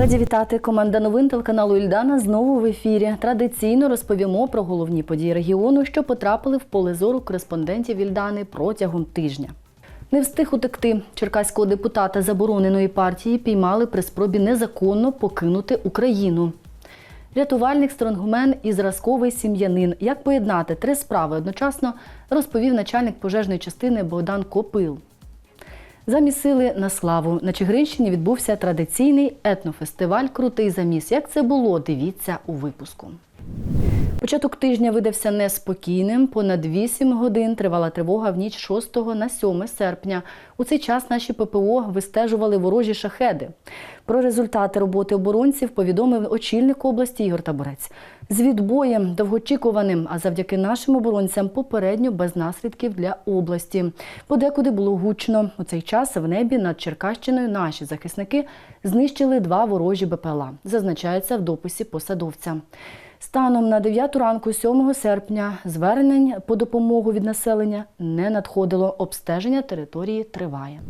Раді вітати. Команда новин телеканалу Ільдана знову в ефірі. Традиційно розповімо про головні події регіону, що потрапили в поле зору кореспондентів Ільдани протягом тижня. Не встиг утекти. Черкаського депутата забороненої партії піймали при спробі незаконно покинути Україну. Рятувальник, стронгмен і зразковий сім'янин. Як поєднати три справи одночасно, розповів начальник пожежної частини Богдан Копил. Замість сили на славу на Чигиринщині відбувся традиційний етнофестиваль Крутий заміс. Як це було? Дивіться у випуску. Початок тижня видався неспокійним. Понад 8 годин тривала тривога в ніч 6 на 7 серпня. У цей час наші ППО вистежували ворожі шахеди. Про результати роботи оборонців повідомив очільник області Ігор Таборець. З відбоєм довгоочікуваним, а завдяки нашим оборонцям попередньо без наслідків для області. Подекуди було гучно. У цей час в небі над Черкащиною наші захисники знищили два ворожі БПЛА. Зазначається в дописі посадовця. Станом на 9 ранку 7 серпня звернень по допомогу від населення не надходило. Обстеження території триває.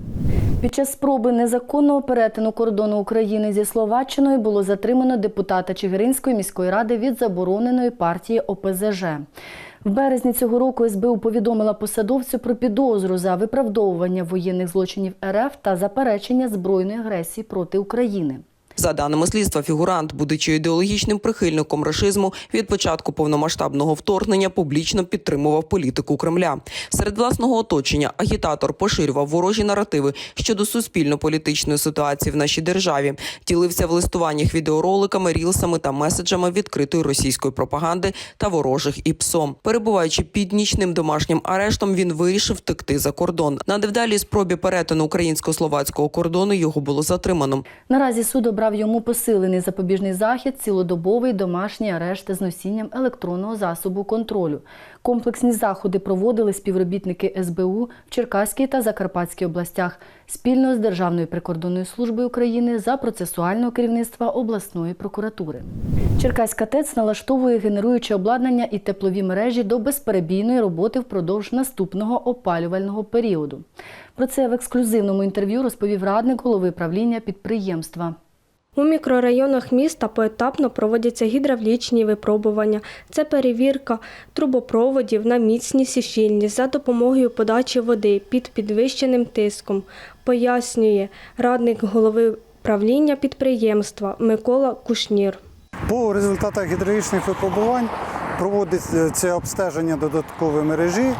Під час спроби незаконного перетину кордону України зі Словаччиною було затримано депутата Чигиринської міської ради від забороненої партії ОПЗЖ. В березні цього року СБУ повідомила посадовцю про підозру за виправдовування воєнних злочинів РФ та заперечення збройної агресії проти України. За даними слідства, фігурант, будучи ідеологічним прихильником рашизму, від початку повномасштабного вторгнення публічно підтримував політику Кремля. Серед власного оточення агітатор поширював ворожі наративи щодо суспільно-політичної ситуації в нашій державі, ділився в листуваннях відеороликами, рілсами та меседжами відкритої російської пропаганди та ворожих ІПСО. Перебуваючи під нічним домашнім арештом, він вирішив втекти за кордон. На невдалій спробі перетину українсько-словацького кордону його було затримано. Наразі суд обрав йому посилений запобіжний захід, цілодобовий домашній арешт з носінням електронного засобу контролю. Комплексні заходи проводили співробітники СБУ в Черкаській та Закарпатській областях спільно з Державною прикордонною службою України за процесуального керівництва обласної прокуратури. Черкаська ТЕЦ налаштовує генеруюче обладнання і теплові мережі до безперебійної роботи впродовж наступного опалювального періоду. Про це в ексклюзивному інтерв'ю розповів радник голови правління підприємства. У мікрорайонах міста поетапно проводяться гідравлічні випробування. Це перевірка трубопроводів на міцність і щільність за допомогою подачі води під підвищеним тиском, пояснює радник голови правління підприємства Микола Кушнір. По результатах гідравлічних випробувань проводиться обстеження додаткової мережі,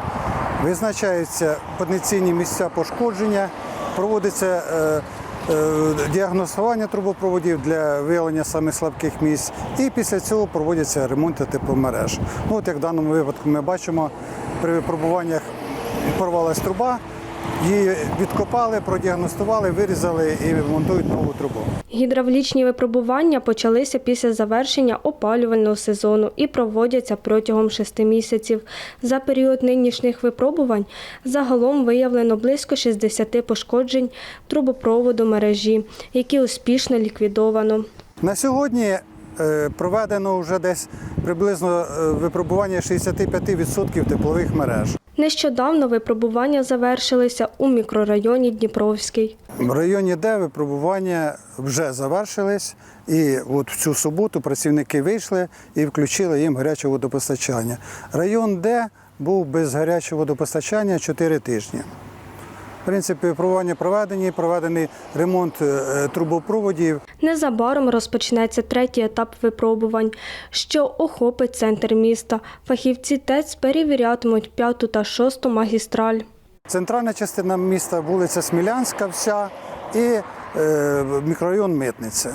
визначаються потенційні місця пошкодження, проводиться е, е, діагностування трубопроводів для виявлення самих слабких місць, і після цього проводяться ремонти тепломереж. Ну, от як в даному випадку ми бачимо, при випробуваннях порвалась труба, її відкопали, продіагностували, вирізали і монтують нову трубу. Гідравлічні випробування почалися після завершення опалювального сезону і проводяться протягом шести місяців. За період нинішніх випробувань загалом виявлено близько 60 пошкоджень трубопроводу мережі, які успішно ліквідовано. На сьогодні е, проведено вже десь приблизно е, випробування 65% теплових мереж. Нещодавно випробування завершилися у мікрорайоні Дніпровський. В районі де випробування вже завершились, і от в цю суботу працівники вийшли і включили їм гаряче водопостачання. Район Д був без гарячого водопостачання 4 тижні. В принципі, випробування проведені, проведений ремонт е, трубопроводів. Незабаром розпочнеться третій етап випробувань, що охопить центр міста. Фахівці ТЕЦ перевірятимуть п'яту та шосту магістраль. Центральна частина міста вулиця Смілянська вся і е, мікрорайон Митниця.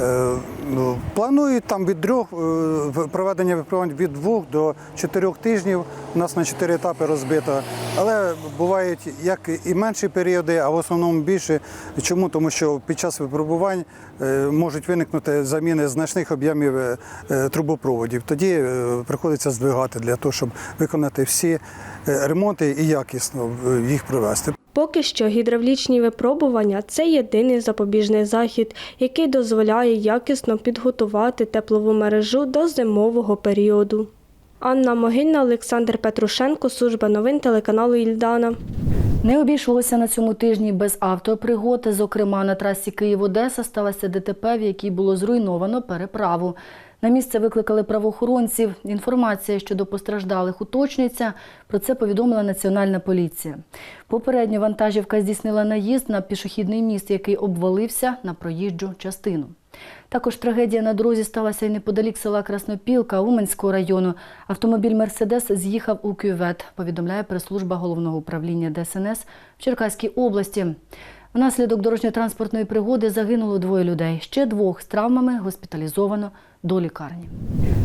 Е, ну, планують там від трьох е, проведення випробувань від двох до чотирьох тижнів. У нас на чотири етапи розбито. Але бувають як і менші періоди, а в основному більше. Чому? Тому що під час випробувань е, можуть виникнути заміни значних об'ємів трубопроводів. Тоді приходиться здвигати для того, щоб виконати всі ремонти і якісно їх провести. Поки що гідравлічні випробування це єдиний запобіжний захід, який дозволяє якісно підготувати теплову мережу до зимового періоду. Анна Могильна, Олександр Петрушенко, служба новин телеканалу Ільдана. Не обійшлося на цьому тижні без автопригод. Зокрема, на трасі Київ-Одеса сталося ДТП, в якій було зруйновано переправу. На місце викликали правоохоронців. Інформація щодо постраждалих уточнюється. Про це повідомила Національна поліція. Попередньо вантажівка здійснила наїзд на пішохідний міст, який обвалився на проїжджу частину. Також трагедія на дорозі сталася й неподалік села Краснопілка Уменського району. Автомобіль Мерседес з'їхав у кювет, повідомляє прес-служба головного управління ДСНС в Черкаській області. Внаслідок дорожньо-транспортної пригоди загинуло двоє людей. Ще двох з травмами госпіталізовано до лікарні.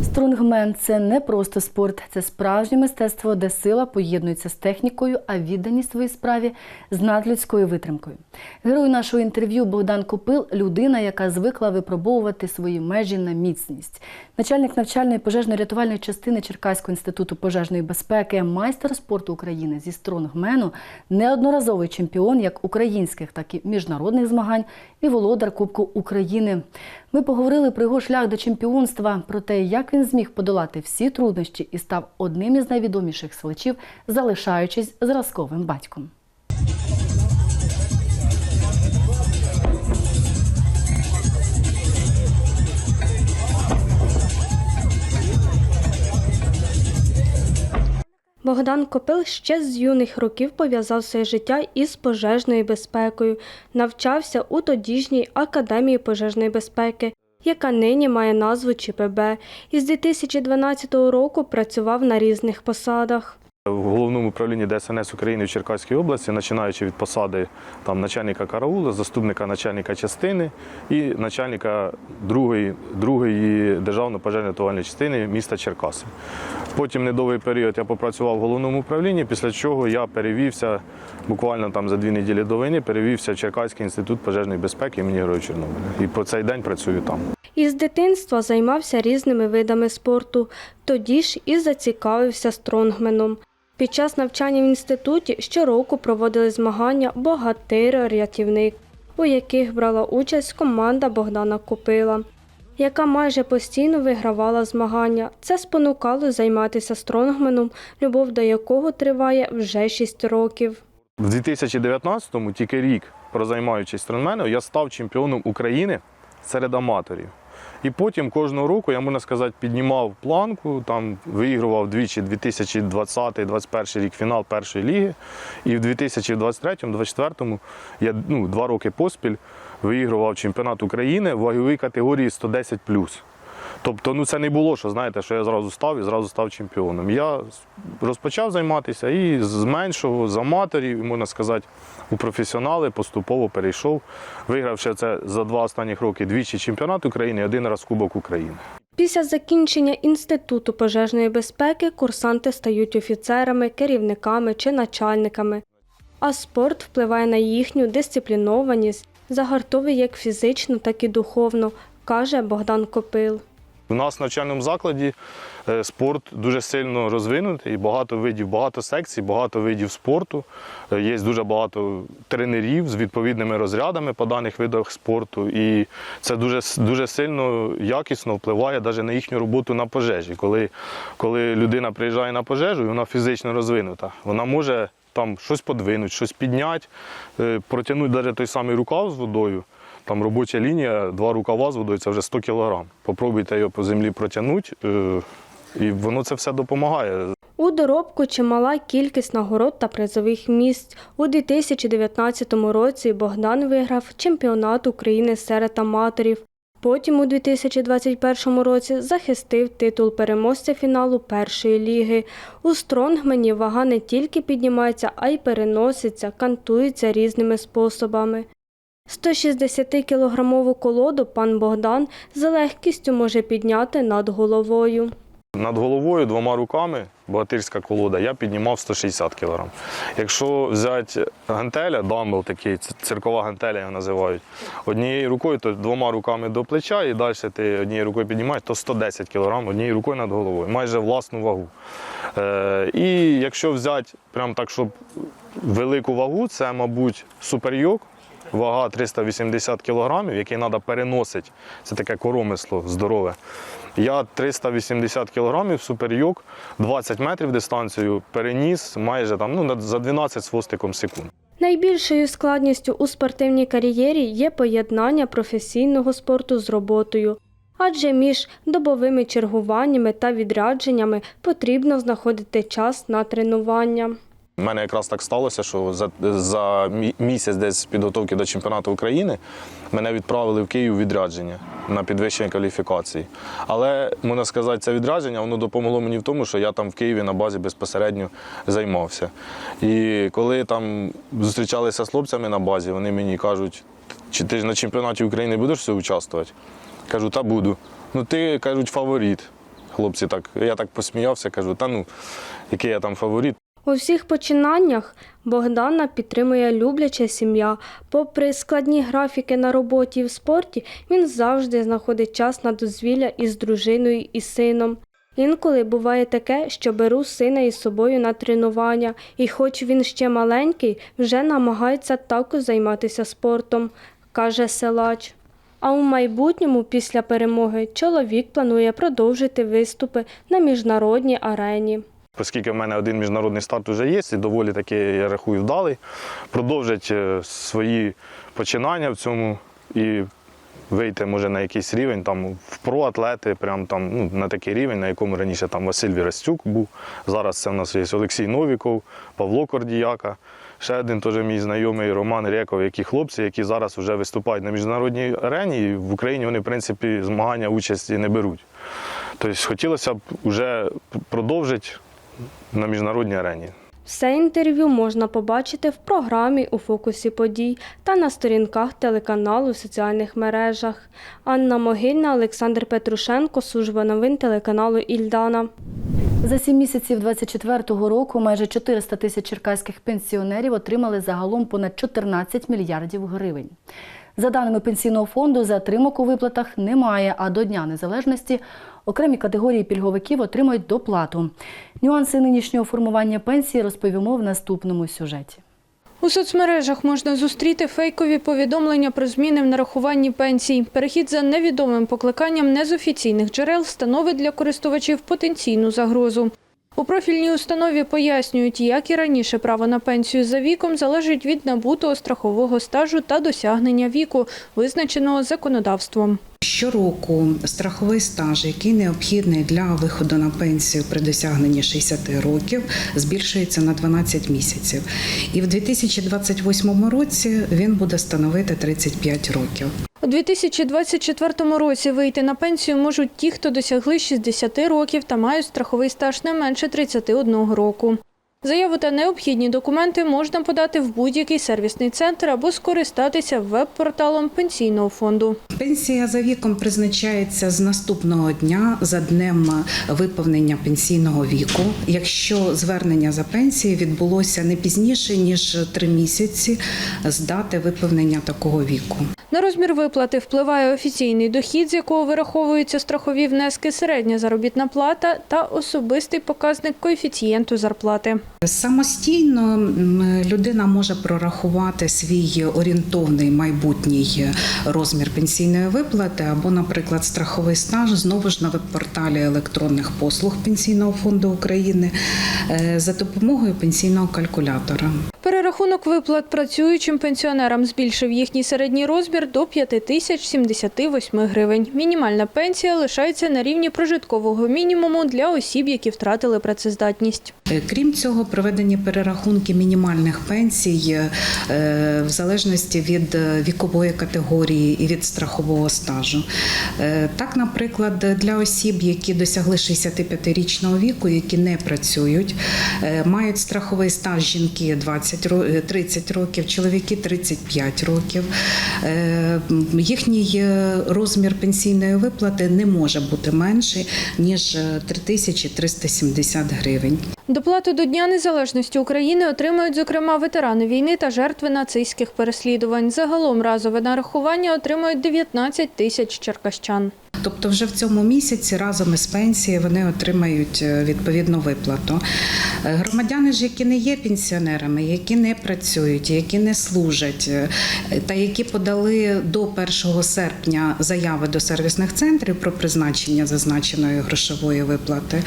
Стронгмен це не просто спорт, це справжнє мистецтво, де сила поєднується з технікою, а відданість своїй справі з надлюдською витримкою. Герой нашого інтерв'ю Богдан Копил людина, яка звикла випробовувати свої межі на міцність. Начальник навчальної пожежно-рятувальної частини Черкаського інституту пожежної безпеки, майстер спорту України зі стронгмену, неодноразовий чемпіон як українських, так і міжнародних змагань і володар Кубку України. Ми поговорили про його шлях до чемпіонства, про те, як він зміг подолати всі труднощі і став одним із найвідоміших силачів, залишаючись зразковим батьком. Богдан Копил ще з юних років пов'язав своє життя із пожежною безпекою, навчався у тодішній академії пожежної безпеки, яка нині має назву ЧПБ. і з 2012 року працював на різних посадах. В головному управлінні ДСНС України в Черкаській області, починаючи від посади там, начальника караулу, заступника начальника частини і начальника другої, другої державної пожежно-рятувальної частини міста Черкаси. Потім недовгий період я попрацював в головному управлінні, після чого я перевівся буквально там за дві неділі до війни, перевівся в Черкаський інститут пожежної безпеки імені Героя Чорнобиля. І по цей день працюю там. Із дитинства займався різними видами спорту, тоді ж і зацікавився стронгменом. Під час навчання в інституті щороку проводили змагання Богатир-рятівник, у яких брала участь команда Богдана Копила, яка майже постійно вигравала змагання. Це спонукало займатися стронгменом, любов до якого триває вже 6 років. В 2019-му, тільки рік прозаймаючись стронгменом, я став чемпіоном України серед аматорів. І потім кожного року, я можна сказати, піднімав планку, там виігрував двічі 2020-2021 рік фінал першої ліги. І в 2023-2024 я ну, два роки поспіль виігрував чемпіонат України в ваговій категорії 110 Тобто, ну це не було, що знаєте, що я зразу став і зразу став чемпіоном. Я розпочав займатися і з меншого, з аматорів, можна сказати, у професіонали поступово перейшов, вигравши це за два останніх роки двічі чемпіонат України, один раз Кубок України. Після закінчення Інституту пожежної безпеки курсанти стають офіцерами, керівниками чи начальниками. А спорт впливає на їхню дисциплінованість, загартовує як фізично, так і духовно, каже Богдан Копил. У нас в навчальному закладі е, спорт дуже сильно розвинутий, багато видів, багато секцій, багато видів спорту. Е, Є дуже багато тренерів з відповідними розрядами по даних видах спорту. І це дуже, дуже сильно якісно впливає навіть на їхню роботу на пожежі. Коли, коли людина приїжджає на пожежу і вона фізично розвинута, вона може там щось подвинути, щось підняти, е, протягнути навіть той самий рукав з водою. Там робоча лінія, два рукава з водою це вже 100 кілограм. Попробуйте його по землі протягнути, е, і воно це все допомагає. У доробку чимала кількість нагород та призових місць. У 2019 році Богдан виграв чемпіонат України серед аматорів. Потім у 2021 році захистив титул переможця фіналу першої ліги. У стронгмені вага не тільки піднімається, а й переноситься, кантується різними способами. 160-кілограмову колоду пан Богдан з легкістю може підняти над головою. Над головою двома руками, богатирська колода, я піднімав 160 кг. Якщо взяти гантеля, дамбел такий, циркова гантеля його називають, однією рукою, то двома руками до плеча і далі ти однією рукою піднімаєш, то 110 кг однією рукою над головою, майже власну вагу. Е, і якщо взяти прям так, щоб велику вагу, це, мабуть, суперйок вага 380 кілограмів, який треба переносити. Це таке коромисло здорове. Я 380 кілограмів суперйок, 20 метрів дистанцію переніс майже там, ну, за 12 з хвостиком секунд. Найбільшою складністю у спортивній кар'єрі є поєднання професійного спорту з роботою. Адже між добовими чергуваннями та відрядженнями потрібно знаходити час на тренування. У мене якраз так сталося, що за, за місяць десь підготовки до чемпіонату України мене відправили в Київ відрядження на підвищення кваліфікації. Але можна сказати, це відрядження воно допомогло мені в тому, що я там в Києві на базі безпосередньо займався. І коли там зустрічалися з хлопцями на базі, вони мені кажуть, чи ти ж на чемпіонаті України будеш все участвувати? Кажу, та буду. Ну ти кажуть, фаворит. Хлопці так, я так посміявся, кажу, та ну, який я там фаворит. У всіх починаннях Богдана підтримує любляча сім'я. Попри складні графіки на роботі і в спорті, він завжди знаходить час на дозвілля із дружиною і сином. Інколи буває таке, що беру сина із собою на тренування, і хоч він ще маленький, вже намагається також займатися спортом, каже силач. А у майбутньому, після перемоги, чоловік планує продовжити виступи на міжнародній арені. Оскільки в мене один міжнародний старт вже є, і доволі таки, я рахую, вдалий, продовжить е, свої починання в цьому і вийти може на якийсь рівень там в проатлети, прям там ну, на такий рівень, на якому раніше там Василь Вірастюк був. Зараз це в нас є Олексій Новіков, Павло Кордіяка. Ще один теж мій знайомий Роман Рєков, які хлопці, які зараз вже виступають на міжнародній арені, і в Україні вони, в принципі, змагання участі не беруть. Тобто хотілося б вже продовжити на міжнародній арені. Все інтерв'ю можна побачити в програмі у фокусі подій та на сторінках телеканалу в соціальних мережах. Анна Могильна, Олександр Петрушенко, служба новин телеканалу Ільдана. За сім місяців 24-го року майже 400 тисяч черкаських пенсіонерів отримали загалом понад 14 мільярдів гривень. За даними пенсійного фонду, затримок у виплатах немає, а до Дня Незалежності окремі категорії пільговиків отримають доплату. Нюанси нинішнього формування пенсії розповімо в наступному сюжеті. У соцмережах можна зустріти фейкові повідомлення про зміни в нарахуванні пенсій. Перехід за невідомим покликанням не з офіційних джерел становить для користувачів потенційну загрозу. У профільній установі пояснюють, як і раніше право на пенсію за віком залежить від набутого страхового стажу та досягнення віку, визначеного законодавством. Щороку страховий стаж, який необхідний для виходу на пенсію при досягненні 60 років, збільшується на 12 місяців. І в 2028 році він буде становити 35 років. У 2024 році вийти на пенсію можуть ті, хто досягли 60 років та мають страховий стаж не менше 31 року. Заяву та необхідні документи можна подати в будь-який сервісний центр або скористатися веб-порталом пенсійного фонду. Пенсія за віком призначається з наступного дня за днем виповнення пенсійного віку, якщо звернення за пенсією відбулося не пізніше ніж три місяці з дати виповнення такого віку. На розмір виплати впливає офіційний дохід, з якого вираховуються страхові внески, середня заробітна плата та особистий показник коефіцієнту зарплати. Самостійно людина може прорахувати свій орієнтовний майбутній розмір пенсійної виплати або, наприклад, страховий стаж знову ж на веб-порталі електронних послуг Пенсійного фонду України е, за допомогою пенсійного калькулятора. Перерахунок виплат працюючим пенсіонерам збільшив їхній середній розмір до 5078 гривень. Мінімальна пенсія лишається на рівні прожиткового мінімуму для осіб, які втратили працездатність. Е, Крім цього, проведені перерахунки мінімальних пенсій е, в залежності від е, вікової категорії і від страхового стажу. Так, наприклад, для осіб, які досягли 65-річного віку, які не працюють, мають страховий стаж жінки 20 ро- е, 30 років, чоловіки 35 років. Е, Їхній е, розмір пенсійної виплати не може бути менший ніж е, 3370 гривень. Доплату до Дня Незалежності України отримують, зокрема, ветерани війни та жертви нацистських переслідувань. Загалом разове нарахування отримують 19 тисяч черкащан. Тобто, вже в цьому місяці разом із пенсією вони отримають е, відповідну виплату. Е, Громадяни ж, які не є пенсіонерами, які не працюють, які не служать, е, та які подали до 1 серпня заяви до сервісних центрів про призначення зазначеної грошової виплати,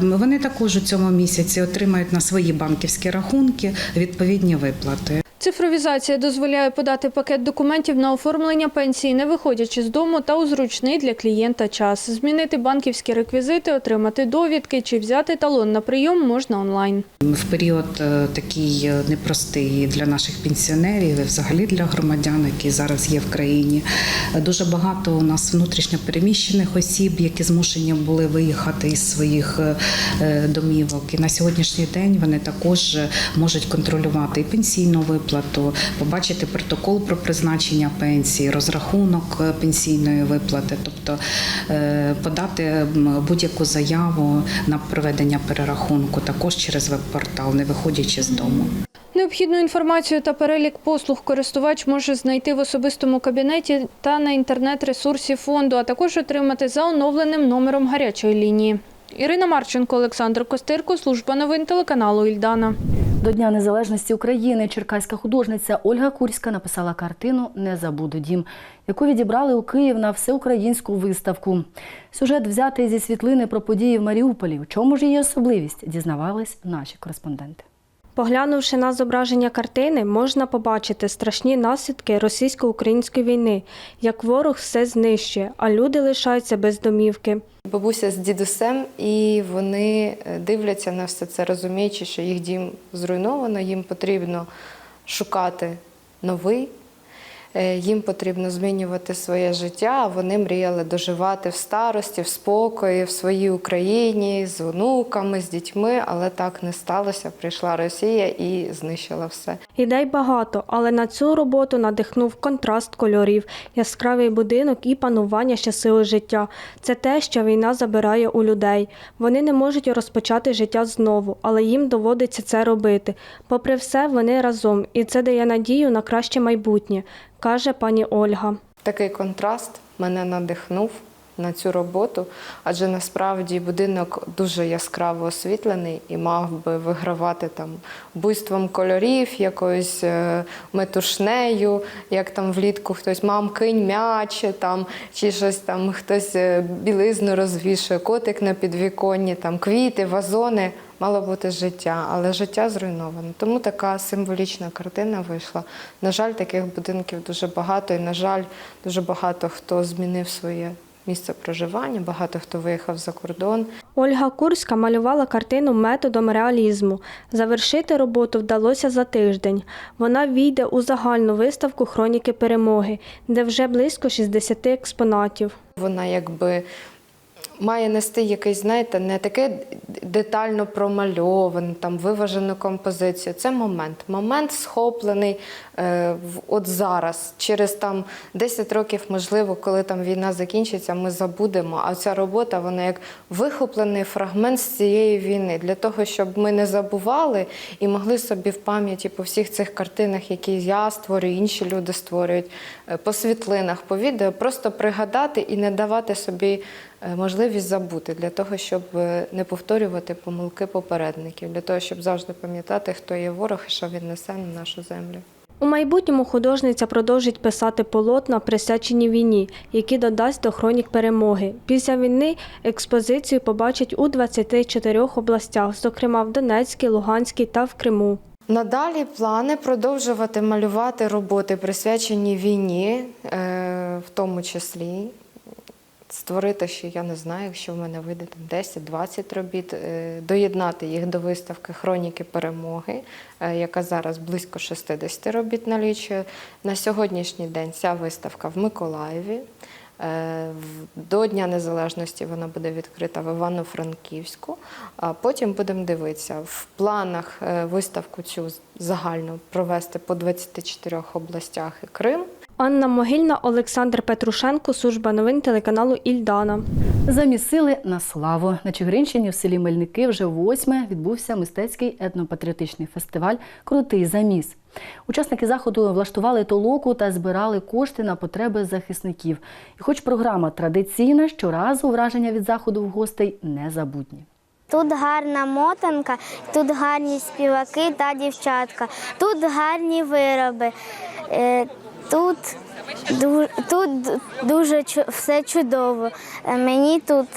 вони також у цьому місяці отримають на свої банківські рахунки відповідні виплати. Цифровізація дозволяє подати пакет документів на оформлення пенсії, не виходячи з дому та у зручний для клієнта час. Змінити банківські реквізити, отримати довідки чи взяти талон на прийом можна онлайн. В період е, такий е, непростий для наших пенсіонерів, і взагалі для громадян, які зараз є в країні. Дуже багато у нас внутрішньо переміщених осіб, які змушені були виїхати із своїх е, домівок. І на сьогоднішній день вони також можуть контролювати і пенсійну виплату, побачити протокол про призначення пенсії, розрахунок е, пенсійної виплати, тобто е, подати будь-яку заяву на проведення перерахунку також через веб-портал, не виходячи з дому. Необхідну інформацію та перелік послуг користувач може знайти в особистому кабінеті та на інтернет-ресурсі фонду, а також отримати за оновленим номером гарячої лінії. Ірина Марченко, Олександр Костирко, служба новин телеканалу Ільдана. До Дня Незалежності України черкаська художниця Ольга Курська написала картину Не забуду дім, яку відібрали у Київ на всеукраїнську виставку. Сюжет взятий зі світлини про події в Маріуполі. У чому ж її особливість? Дізнавались наші кореспонденти. Поглянувши на зображення картини, можна побачити страшні наслідки російсько-української війни, як ворог все знищує, а люди лишаються без домівки. Бабуся з дідусем, і вони е, дивляться на все це, розуміючи, що їх дім зруйновано, їм потрібно шукати новий, їм потрібно змінювати своє життя. Вони мріяли доживати в старості, в спокої, в своїй Україні з онуками, з дітьми, але так не сталося. Прийшла Росія і знищила все. Ідей багато, але на цю роботу надихнув контраст кольорів, яскравий будинок і панування щасливого життя. Це те, що війна забирає у людей. Вони не можуть розпочати життя знову, але їм доводиться це робити. Попри все, вони разом, і це дає надію на краще майбутнє, каже пані Ольга. Такий контраст мене надихнув на цю роботу, адже насправді будинок дуже яскраво освітлений і мав би вигравати там буйством кольорів, якоюсь е, метушнею, як там влітку хтось мам кинь м'яч, там чи щось там хтось е, білизну розвішує, котик на підвіконні, там квіти, вазони. Мало бути життя, але життя зруйновано. Тому така символічна картина вийшла. На жаль, таких будинків дуже багато, і на жаль, дуже багато хто змінив своє місце проживання, багато хто виїхав за кордон. Ольга Курська малювала картину методом реалізму. Завершити роботу вдалося за тиждень. Вона війде у загальну виставку Хроніки перемоги, де вже близько 60 експонатів. Вона якби має нести якийсь, знаєте, не таке детально промальовану, там виважену композицію. Це момент. Момент схоплений е, от зараз. Через там 10 років, можливо, коли там війна закінчиться, ми забудемо. А ця робота, вона як вихоплений фрагмент з цієї війни, для того, щоб ми не забували і могли собі в пам'яті по всіх цих картинах, які я створюю, інші люди створюють, е, по світлинах, по відео, просто пригадати і не давати собі можливість забути для того, щоб е, не повторювати помилки попередників, для того, щоб завжди пам'ятати, хто є ворог і що він несе на нашу землю. У майбутньому художниця продовжить писати полотна, присвячені війні, які додасть до хронік перемоги. Після війни експозицію побачать у 24 областях, зокрема в Донецькій, Луганській та в Криму. Надалі плани продовжувати малювати роботи, присвячені війні, е, в тому числі. Створити ще, я не знаю, якщо в мене вийде там 10-20 робіт, е, доєднати їх до виставки Хроніки перемоги, е, яка зараз близько 60 робіт налічує. На сьогоднішній день ця виставка в Миколаєві. Е, До Дня Незалежності вона буде відкрита в Івано-Франківську, а потім будемо дивитися. В планах виставку цю загальну провести по 24 областях і Крим. Анна Могильна, Олександр Петрушенко, служба новин телеканалу Ільдана. Замісили на славу. На Чигиринщині в селі Мельники вже восьме відбувся мистецький етнопатріотичний фестиваль Крутий заміс. Учасники заходу влаштували толоку та збирали кошти на потреби захисників. І хоч програма традиційна, щоразу враження від заходу в гостей незабутні. Тут гарна мотанка, тут гарні співаки та дівчатка, тут гарні вироби. Тут, дуже тут дуже все чудово. Е, Мені тут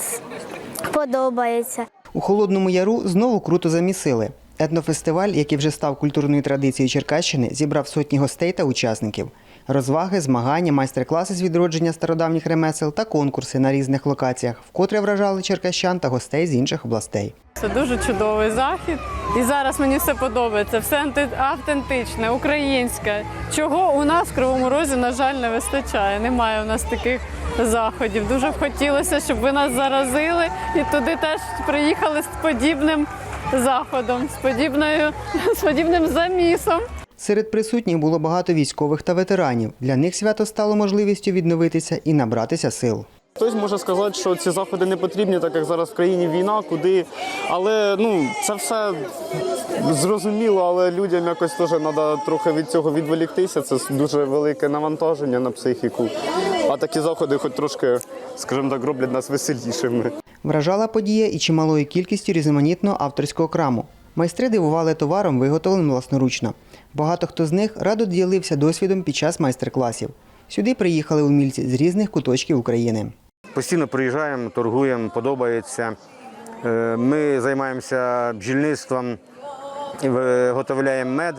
подобається. У Холодному Яру знову круто замісили. Етнофестиваль, який вже став культурною традицією Черкащини, зібрав сотні гостей та учасників. Розваги, змагання, майстер-класи з відродження стародавніх ремесел та конкурси на різних локаціях, вкотре вражали черкащан та гостей з інших областей. Це дуже чудовий захід. І зараз мені все подобається. Все автентичне, українське. Чого у нас в Кривому Розі, на жаль, не вистачає. Немає у нас таких заходів. Дуже б хотілося, щоб ви нас заразили і туди теж приїхали з подібним заходом, з подібною з подібним замісом. Серед присутніх було багато військових та ветеранів. Для них свято стало можливістю відновитися і набратися сил. Хтось може сказати, що ці заходи не потрібні, так як зараз в країні війна, куди. Але ну це все зрозуміло, але людям якось теж треба трохи від цього відволіктися. Це дуже велике навантаження на психіку. А такі заходи, хоч трошки, скажімо так, роблять нас веселішими. Вражала подія і чималою кількістю різноманітного авторського краму. Майстри дивували товаром, виготовленим власноручно. Багато хто з них радо ділився досвідом під час майстер-класів. Сюди приїхали умільці з різних куточків України. Постійно приїжджаємо, торгуємо, подобається. Е, Ми займаємося бджільництвом, виготовляємо мед.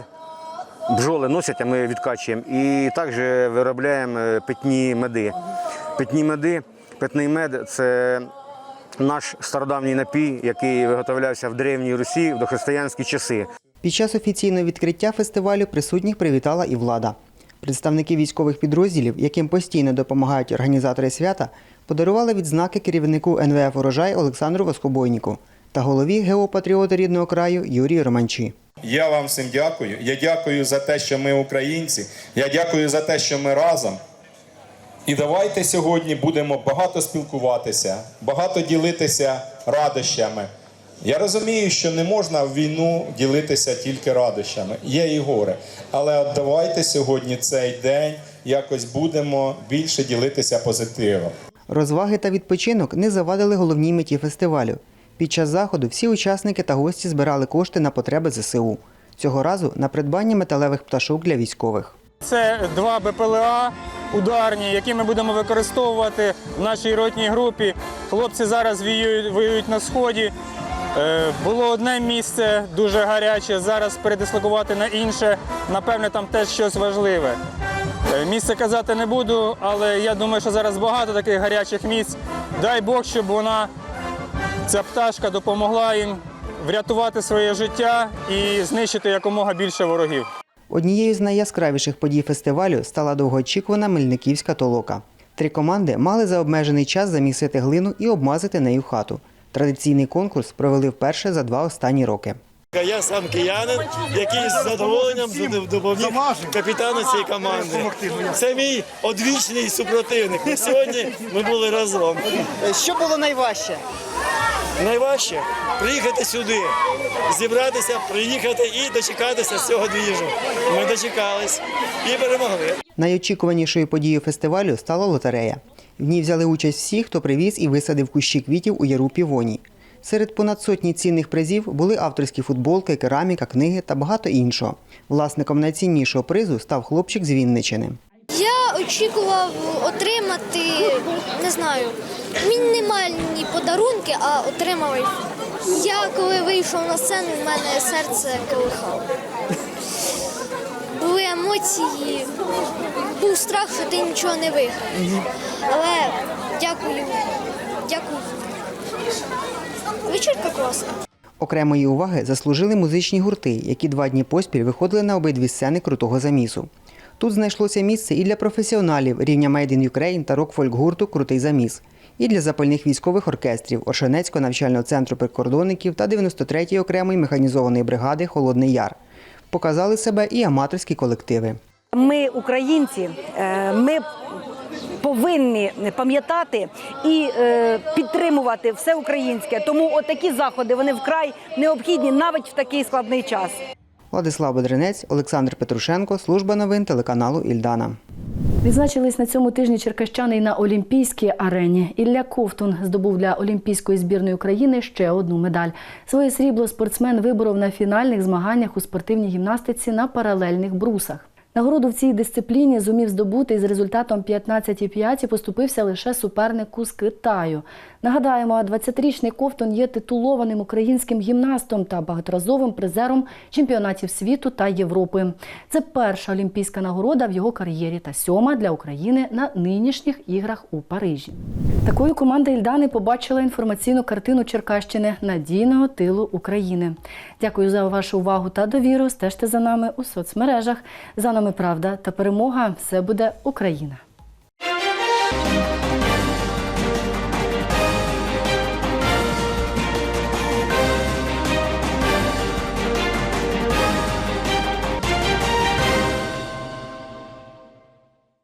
Бджоли носять, а ми відкачуємо. І також виробляємо е, питні меди. Питні меди, питний мед це наш стародавній напій, який виготовлявся в Древній Русі в дохристиянські часи. Під час офіційного відкриття фестивалю присутніх привітала і влада. Представники військових підрозділів, яким постійно допомагають організатори свята, подарували відзнаки керівнику НВФ «Урожай» Олександру Воскобойніку та голові геопатріота рідного краю Юрію Романчі. Я вам всім дякую. Я дякую за те, що ми українці. Я дякую за те, що ми разом. І давайте сьогодні будемо багато спілкуватися, багато ділитися радощами. Я розумію, що не можна в війну ділитися тільки радощами, є і горе. Але от давайте сьогодні цей день якось будемо більше ділитися позитивом. Розваги та відпочинок не завадили головній меті фестивалю. Під час заходу всі учасники та гості збирали кошти на потреби ЗСУ. Цього разу на придбання металевих пташок для військових. Це два БПЛА ударні, які ми будемо використовувати в нашій ротній групі. Хлопці зараз воюють, воюють на сході. Е, Було одне місце дуже гаряче. Зараз передислокувати на інше. Напевне, там теж щось важливе. Е, Місце казати не буду, але я думаю, що зараз багато таких гарячих місць. Дай Бог, щоб вона, ця пташка, допомогла їм врятувати своє життя і знищити якомога більше ворогів. Однією з найяскравіших подій фестивалю стала довгоочікувана Мельниківська толока. Три команди мали за обмежений час замісити глину і обмазати нею хату. Традиційний конкурс провели вперше за два останні роки. Я сам киянин, який з задоволенням допоміг капітану цієї команди. Це мій одвічний супротивник. На сьогодні ми були разом. Що було найважче? Найважче приїхати сюди, зібратися, приїхати і дочекатися цього двіжу. Ми дочекались і перемогли. Найочікуванішою подією фестивалю стала лотерея. В ній взяли участь всі, хто привіз і висадив кущі квітів у яру півоній. Серед понад сотні цінних призів були авторські футболки, кераміка, книги та багато іншого. Власником найціннішого призу став хлопчик з Вінничини. Я очікував отримати, не знаю, мінімальні подарунки, а отримав. Я коли вийшов на сцену, в мене серце колихало. Були емоції, був страх, що ти нічого не виграєш. Але дякую, дякую. Вечірка класна. Окремої уваги заслужили музичні гурти, які два дні поспіль виходили на обидві сцени крутого замісу. Тут знайшлося місце і для професіоналів рівня Made in Ukraine та рок-фольк-гурту Крутий заміс, і для запальних військових оркестрів Оршанецького навчального центру прикордонників та 93-ї окремої механізованої бригади Холодний Яр. Показали себе і аматорські колективи. Ми, українці, е, ми повинні пам'ятати і е, підтримувати все українське. Тому отакі заходи вони вкрай необхідні навіть в такий складний час. Владислав Бедренець, Олександр Петрушенко, служба новин телеканалу Ільдана. Відзначились на цьому тижні черкащани й на Олімпійській арені. Ілля Ковтун здобув для Олімпійської збірної України ще одну медаль. Своє срібло спортсмен виборов на фінальних змаганнях у спортивній гімнастиці на паралельних брусах. Нагороду в цій дисципліні зумів здобути і з результатом 15,5 поступився лише супернику з Китаю. Нагадаємо, 20-річний Ковтун є титулованим українським гімнастом та багаторазовим призером чемпіонатів світу та Європи. Це перша олімпійська нагорода в його кар'єрі та сьома для України на нинішніх іграх у Парижі. Такою команда Ільдани побачила інформаційну картину Черкащини надійного тилу України. Дякую за вашу увагу та довіру. Стежте за нами у соцмережах. За правда та перемога. Все буде Україна.